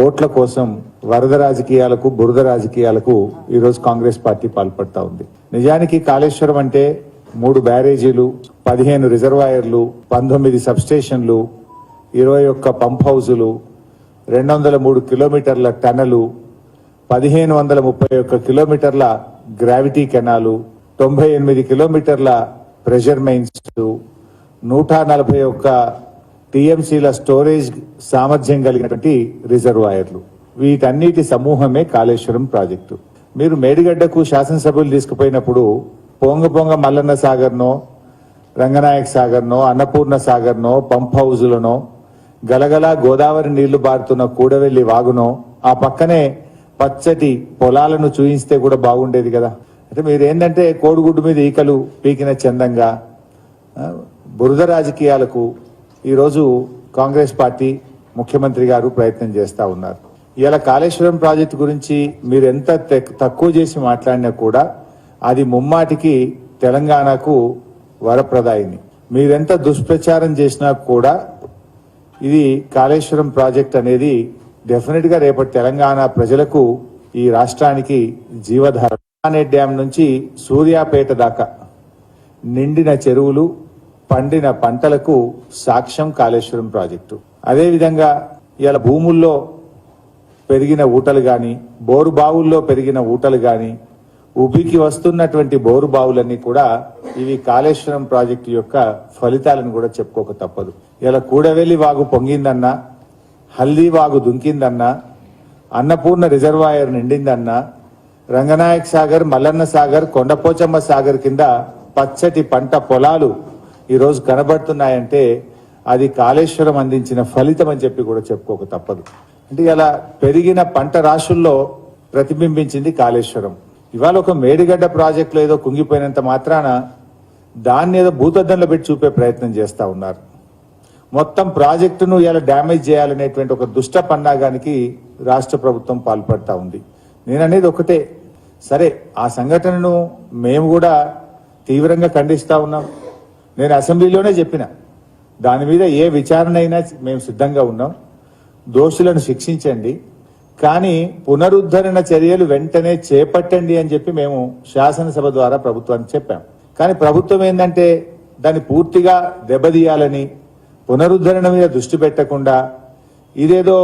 ఓట్ల కోసం వరద రాజకీయాలకు బురద రాజకీయాలకు ఈరోజు కాంగ్రెస్ పార్టీ పాల్పడతా ఉంది. నిజానికి కాళేశ్వరం అంటే మూడు బ్యారేజీలు పదిహేను రిజర్వాయర్లు పంతొమ్మిది సబ్స్టేషన్లు ఇరవై ఒక్క పంప్ హౌజులు రెండు వందల మూడు కిలోమీటర్ల టనలు పదిహేను వందల ముప్పై ఒక్క కిలోమీటర్ల గ్రావిటీ కెనాలు తొంభై ఎనిమిది కిలోమీటర్ల ప్రెషర్ మైన్స్ నూట నలభై ఒక్క టీఎంసీల స్టోరేజ్ సామర్థ్యం కలిగినటువంటి రిజర్వాయర్లు. వీటన్నిటి సమూహమే కాళేశ్వరం ప్రాజెక్టు. మీరు మేడిగడ్డకు శాసనసభ్యులు తీసుకుపోయినప్పుడు పొంగ పొంగ మల్లన్న సాగర్నో రంగనాయక్ సాగర్నో అన్నపూర్ణ సాగర్నో పంప్ హౌజులనో గలగల గోదావరి నీళ్ళు బారుతున్న కూడవెల్లి వాగునో ఆ పక్కనే పచ్చటి పొలాలను చూయిస్తే కూడా బాగుండేది కదా. అంటే మీరు ఏంటంటే కోడిగుడ్డు మీద ఈకలు పీకిన చందంగా బురద రాజకీయాలకు ఈరోజు కాంగ్రెస్ పార్టీ ముఖ్యమంత్రి గారు ప్రయత్నం చేస్తా ఉన్నారు. ఇలా కాళేశ్వరం ప్రాజెక్టు గురించి మీరు ఎంత తక్కువ చేసి మాట్లాడినా కూడా అది ముమ్మాటికి తెలంగాణకు వరప్రదాయిని. మీరెంత దుష్ప్రచారం చేసినా కూడా ఇది కాళేశ్వరం ప్రాజెక్ట్ అనేది డెఫినెట్గా రేపటి తెలంగాణ ప్రజలకు ఈ రాష్ట్రానికి జీవధార. డ్యాం నుంచి సూర్యాపేట దాకా నిండిన చెరువులు పండిన పంటలకు సాక్ష్యం కాళేశ్వరం ప్రాజెక్టు. అదేవిధంగా ఇలా భూముల్లో పెరిగిన ఊటలు గాని బోరు బావుల్లో పెరిగిన ఊటలు గాని ఉబికి వస్తున్నటువంటి బోరు బావులన్నీ కూడా ఇవి కాళేశ్వరం ప్రాజెక్టు యొక్క ఫలితాలను కూడా చెప్పుకోక తప్పదు. ఇలా కూడవెల్లి వాగు పొంగిందన్నా హల్దీ వాగు దుంకిందన్నా అన్నపూర్ణ రిజర్వాయర్ నిండిందన్నా రంగనాయక్ సాగర్ మల్లన్న సాగర్ కొండపోచమ్మ సాగర్ కింద పచ్చటి పంట పొలాలు ఈరోజు కనబడుతున్నాయంటే అది కాళేశ్వరం అందించిన ఫలితం అని చెప్పి కూడా చెప్పుకోక తప్పదు. అంటే ఇలా పెరిగిన పంట రాశుల్లో ప్రతిబింబించింది కాళేశ్వరం. ఇవాళ ఒక మేడిగడ్డ ప్రాజెక్టులో ఏదో కుంగిపోయినంత మాత్రాన దాన్ని ఏదో భూతద్దంలో పెట్టి చూపే ప్రయత్నం చేస్తూ ఉన్నారు. మొత్తం ప్రాజెక్టును ఇలా డ్యామేజ్ చేయాలనేటువంటి ఒక దుష్ట పన్నాగానికి రాష్ట్ర ప్రభుత్వం పాల్పడతా ఉంది. నేను అనేది ఒకటే. సరే ఆ సంఘటనను మేము కూడా తీవ్రంగా ఖండిస్తూ ఉన్నాం. నేను అసెంబ్లీలోనే చెప్పిన. దాని మీద ఏ విచారణ అయినా మేము సిద్ధంగా ఉన్నాం. దోషులను శిక్షించండి. కానీ పునరుద్ధరణ చర్యలు వెంటనే చేపట్టండి అని చెప్పి మేము శాసనసభ ద్వారా ప్రభుత్వానికి చెప్పాం. కానీ ప్రభుత్వం ఏంటంటే దాన్ని పూర్తిగా దెబ్బతీయాలని పునరుద్ధరణ మీద దృష్టి పెట్టకుండా ఇదేదో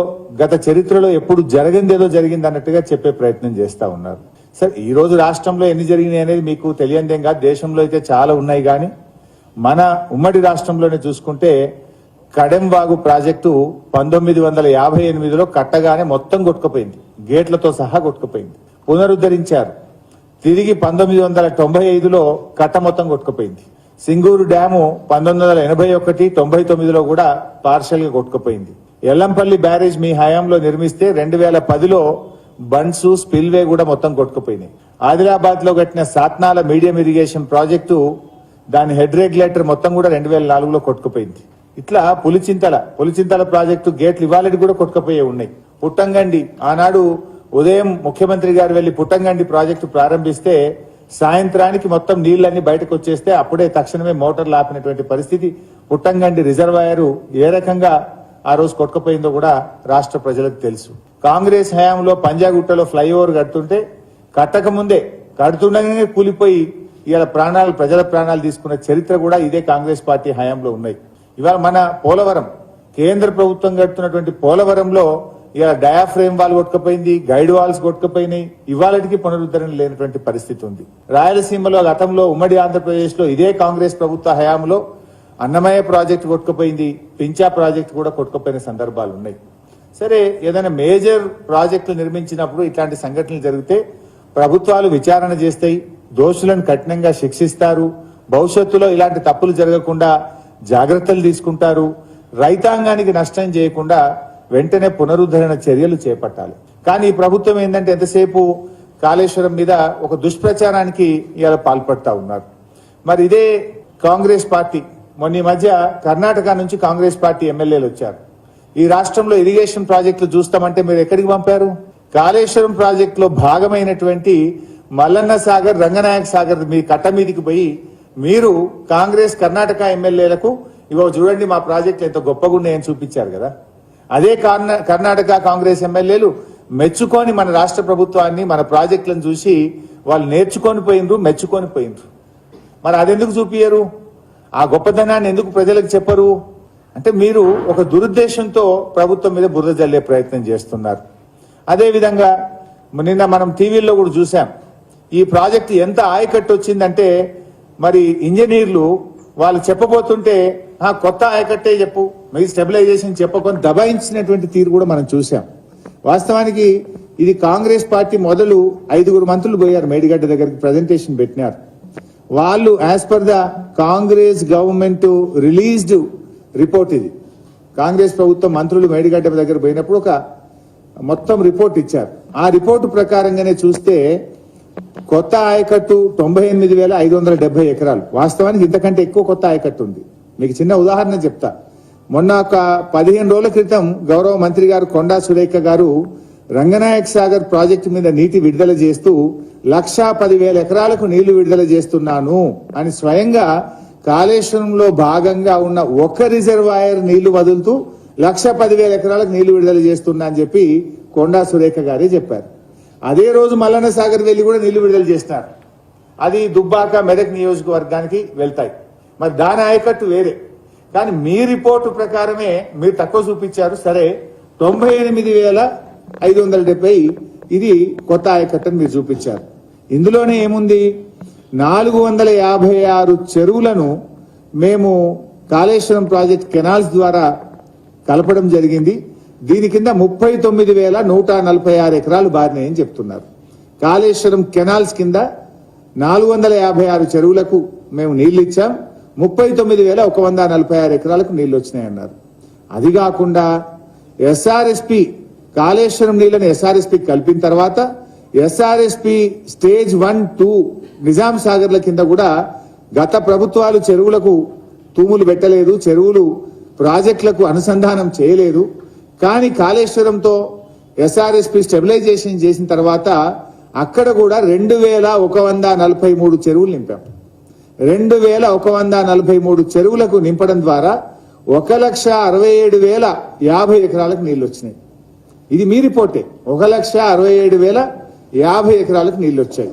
గత చరిత్రలో ఎప్పుడు జరిగిందేదో జరిగింది అన్నట్టుగా చెప్పే ప్రయత్నం చేస్తా ఉన్నారు. సరే ఈరోజు రాష్ట్రంలో ఎన్ని జరిగినాయి అనేది మీకు తెలియందేం కాదు. దేశంలో అయితే చాలా ఉన్నాయి కానీ మన ఉమ్మడి రాష్ట్రంలోనే చూసుకుంటే కడెంబాగు ప్రాజెక్టు పంతొమ్మిది వందల యాభై ఎనిమిదిలో కట్టగానే మొత్తం కొట్టుకుపోయింది. గేట్లతో సహా కొట్టుకుపోయింది. పునరుద్ధరించారు. తిరిగి పంతొమ్మిది వందల తొంభై ఐదులో కట్ట మొత్తం కొట్టుకుపోయింది. సింగూరు డ్యాము పంతొమ్మిది వందల ఎనభై ఒకటి తొంభై తొమ్మిదిలో కూడా పార్షల్గా కొట్టుకుపోయింది. ఎల్లంపల్లి బ్యారేజ్ మీ హయాంలో నిర్మిస్తే రెండు వేల పదిలో బండ్స్ స్పిల్వే కూడా మొత్తం కొట్టుకుపోయినాయి. ఆదిలాబాద్లో కట్టిన సాత్నాల మీడియం ఇరిగేషన్ ప్రాజెక్టు దాని హెడ్ రెగ్యులేటర్ మొత్తం కూడా రెండు వేల నాలుగులో కొట్టుకుపోయింది. ఇట్లా పులిచింతల పులిచింతల ప్రాజెక్టు గేట్లు ఇవాళటి కూడా కొట్టుకుపోయే ఉన్నాయి. పుట్టంగండి. ఆనాడు ఉదయం ముఖ్యమంత్రి గారు వెళ్ళి పుట్టంగండి ప్రాజెక్టు ప్రారంభిస్తే సాయంత్రానికి మొత్తం నీళ్ళన్నీ బయటకు వచ్చేస్తే అప్పుడే తక్షణమే మోటార్లు ఆపినటువంటి పరిస్థితి. పుట్టంగండి రిజర్వాయర్ ఏ రకంగా ఆ రోజు కొట్టుకుపోయిందో కూడా రాష్ట్ర ప్రజలకు తెలుసు. కాంగ్రెస్ హయాంలో పంజాగుట్టలో ఫ్లైఓవర్ కడుతుంటే కట్టక ముందే కడుతుండగానే కూలిపోయి ఇవాళ ప్రాణాలు ప్రజల ప్రాణాలు తీసుకున్న చరిత్ర కూడా ఇదే కాంగ్రెస్ పార్టీ హయాంలో ఉన్నాయి. ఇవాళ మన పోలవరం కేంద్ర ప్రభుత్వం కడుతున్నటువంటి పోలవరంలో ఇవాళ డయాఫ్రేమ్ వాల్ కొట్టుకపోయింది గైడ్ వాల్స్ కొట్టుకుపోయినాయి. ఇవాళకి పునరుద్ధరణ లేనటువంటి పరిస్థితి ఉంది. రాయలసీమలో గతంలో ఉమ్మడి ఆంధ్రప్రదేశ్లో ఇదే కాంగ్రెస్ ప్రభుత్వ హయాంలో అన్నమయ్య ప్రాజెక్టు కొట్టుకుపోయింది పించా ప్రాజెక్టు కూడా కొట్టుకుపోయిన సందర్భాలు ఉన్నాయి. సరే ఏదైనా మేజర్ ప్రాజెక్టులు నిర్మించినప్పుడు ఇట్లాంటి సంఘటనలు జరిగితే ప్రభుత్వాలు విచారణ చేస్తాయి దోషులను కఠినంగా శిక్షిస్తారు. భవిష్యత్తులో ఇలాంటి తప్పులు జరగకుండా జాగ్రత్తలు తీసుకుంటారు. రైతాంగానికి నష్టం చేయకుండా వెంటనే పునరుద్ధరణ చర్యలు చేపట్టాలి. కానీ ఈ ప్రభుత్వం ఏంటంటే ఎంతసేపు కాళేశ్వరం మీద ఒక దుష్ప్రచారానికి ఇలా పాల్పడతా ఉన్నారు. మరి ఇదే కాంగ్రెస్ పార్టీ. మొన్న ఈ మధ్య కర్ణాటక నుంచి కాంగ్రెస్ పార్టీ ఎమ్మెల్యేలు వచ్చారు. ఈ రాష్ట్రంలో ఇరిగేషన్ ప్రాజెక్టులు చూస్తామంటే మీరు ఎక్కడికి పంపారు? కాళేశ్వరం ప్రాజెక్టులో భాగమైనటువంటి మల్లన్న సాగర్ రంగనాయక సాగర్ మీ కట్ట మీదికి పోయి మీరు కాంగ్రెస్ కర్ణాటక ఎమ్మెల్యేలకు ఇవో చూడండి మా ప్రాజెక్టులు ఎంత గొప్పగా ఉన్నాయని చూపించారు కదా. అదే కర్ణాటక కాంగ్రెస్ ఎమ్మెల్యేలు మెచ్చుకొని మన రాష్ట్ర ప్రభుత్వాన్ని మన ప్రాజెక్టులను చూసి వాళ్ళు నేర్చుకొని పోయినరు మెచ్చుకొని పోయినరు మరి అదెందుకు చూపించరు ఆ గొప్పతనాన్ని ఎందుకు ప్రజలకు చెప్పరు? అంటే మీరు ఒక దురుద్దేశంతో ప్రభుత్వం మీద బురద జల్లే ప్రయత్నం చేస్తున్నారు. అదేవిధంగా నిన్న మనం టీవీల్లో కూడా చూసాం ఈ ప్రాజెక్టు ఎంత ఆయకట్టు వచ్చిందంటే మరి ఇంజనీర్లు వాళ్ళు చెప్పబోతుంటే "ఆ, కొత్త ఆయకట్టే చెప్పు. మీ స్టెబిలైజేషన్ చెప్పకొని దబాయించినటువంటి తీరు కూడా మనం చూసాం వాస్తవానికి ఇది కాంగ్రెస్ పార్టీ మొదలు ఐదుగురు మంత్రులు పోయారు మేడిగడ్డ దగ్గరికి ప్రజెంటేషన్ పెట్టినారు. వాళ్ళు as per the Congress government released report ఇది. కాంగ్రెస్ ప్రభుత్వం మంత్రులు మేడిగడ్డ దగ్గర పోయినప్పుడు ఒక మొత్తం రిపోర్ట్ ఇచ్చారు. ఆ రిపోర్టు ప్రకారంగానే చూస్తే కొత్త ఆయకట్టు తొంభై ఎనిమిది వేల ఐదు వందల డెబ్బై ఎకరాలు. వాస్తవానికి ఇంతకంటే ఎక్కువ కొత్త ఆయకట్టు ఉంది. మీకు చిన్న ఉదాహరణ చెప్తా. మొన్న ఒక పదిహేను రోజుల క్రితం గౌరవ మంత్రి గారు కొండా సురేఖ గారు రంగనాయక్ సాగర్ ప్రాజెక్టు మీద నీటి విడుదల చేస్తూ లక్షా పదివేల ఎకరాలకు నీళ్ళు విడుదల చేస్తున్నాను అని స్వయంగా కాళేశ్వరంలో భాగంగా ఉన్న ఒక రిజర్వాయర్ నీళ్ళు వదులుతూ లక్ష పదివేల ఎకరాలకు నీళ్ళు విడుదల చేస్తున్నా అని చెప్పి కొండా సురేఖ గారే చెప్పారు. అదే రోజు మల్లన్న సాగర్ వెళ్ళి కూడా నీళ్ళు విడుదల చేస్తారు. అది దుబ్బాక మెదక్ నియోజకవర్గానికి వెళ్తాయి. మరి దాని ఆయకట్టు వేరే. కానీ మీ రిపోర్టు ప్రకారమే మీరు తక్కువ చూపించారు. సరే తొంభై ఎనిమిది వేల ఐదు వందల డెబ్బై ఇది కొత్త ఆయకట్టు మీరు చూపించారు. ఇందులోనే ఏముంది? నాలుగు వందల యాభై ఆరు చెరువులను మేము కాళేశ్వరం ప్రాజెక్ట్ కెనాల్స్ ద్వారా కలపడం జరిగింది. దీని కింద ముప్పై తొమ్మిది వేల నూట నలభై ఆరు ఎకరాలు బారినాయని చెప్తున్నారు. కాళేశ్వరం కెనాల్స్ కింద నాలుగు వందల యాభై ఆరు చెరువులకు మేము నీళ్ళు ఇచ్చాం. ముప్పై తొమ్మిది వేల ఒక వంద నలభై ఆరు ఎకరాలకు నీళ్ళు వచ్చినాయన్నారు. అది కాకుండా ఎస్ఆర్ఎస్పి కాళేశ్వరం నీళ్ళను ఎస్ఆర్ఎస్పి కలిపిన తర్వాత SRSP stage one two Nizam Sagarla కింద కూడా గత ప్రభుత్వాలు చెరువులకు తూములు పెట్టలేదు చెరువులు ప్రాజెక్టులకు అనుసంధానం చేయలేదు. కానీ కాళేశ్వరంతో ఎస్ఆర్ఎస్పి స్టెబిలైజేషన్ చేసిన తర్వాత అక్కడ కూడా రెండు వేల ఒక వంద నలభై మూడు చెరువులు నింపాం. రెండు వేల ఒక వంద నలభై మూడు చెరువులకు నింపడం ద్వారా ఒక లక్ష అరవై ఏడు వేల యాభై ఎకరాలకు నీళ్ళు వచ్చినాయి. ఇది మీ రిపోర్టే. ఒక లక్ష అరవై ఏడు వేల యాభై ఎకరాలకు నీళ్ళు వచ్చాయి.